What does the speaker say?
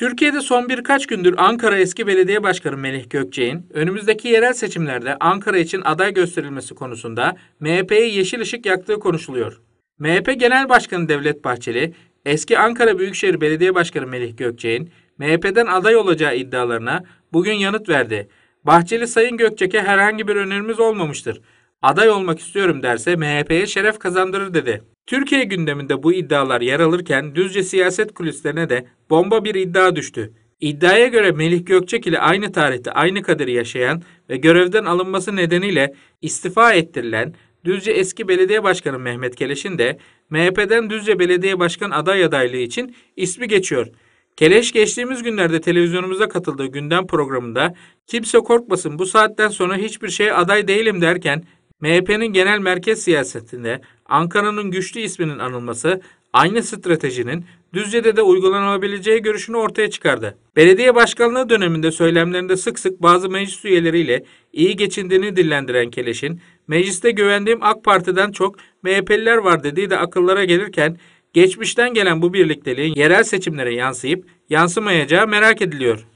Türkiye'de son birkaç gündür Ankara eski belediye başkanı Melih Gökçek'in önümüzdeki yerel seçimlerde Ankara için aday gösterilmesi konusunda MHP'ye yeşil ışık yaktığı konuşuluyor. MHP Genel Başkanı Devlet Bahçeli, eski Ankara Büyükşehir Belediye Başkanı Melih Gökçek'in MHP'den aday olacağı iddialarına bugün yanıt verdi. Bahçeli Sayın Gökçek'e herhangi bir önerimiz olmamıştır. Aday olmak istiyorum derse MHP'ye şeref kazandırır dedi. Türkiye gündeminde bu iddialar yer alırken Düzce siyaset kulislerine de bomba bir iddia düştü. İddiaya göre Melih Gökçek ile aynı tarihte aynı kaderi yaşayan ve görevden alınması nedeniyle istifa ettirilen Düzce eski belediye başkanı Mehmet Keleş'in de MHP'den Düzce belediye başkan aday adaylığı için ismi geçiyor. Keleş geçtiğimiz günlerde televizyonumuza katıldığı gündem programında kimse korkmasın bu saatten sonra hiçbir şeye aday değilim derken MHP'nin genel merkez siyasetinde Ankara'nın güçlü isminin anılması aynı stratejinin Düzce'de de uygulanabileceği görüşünü ortaya çıkardı. Belediye başkanlığı döneminde söylemlerinde sık sık bazı meclis üyeleriyle iyi geçindiğini dillendiren Keleş'in mecliste güvendiğim AK Parti'den çok MHP'liler var dediği de akıllara gelirken geçmişten gelen bu birlikteliğin yerel seçimlere yansıyıp yansımayacağı merak ediliyor.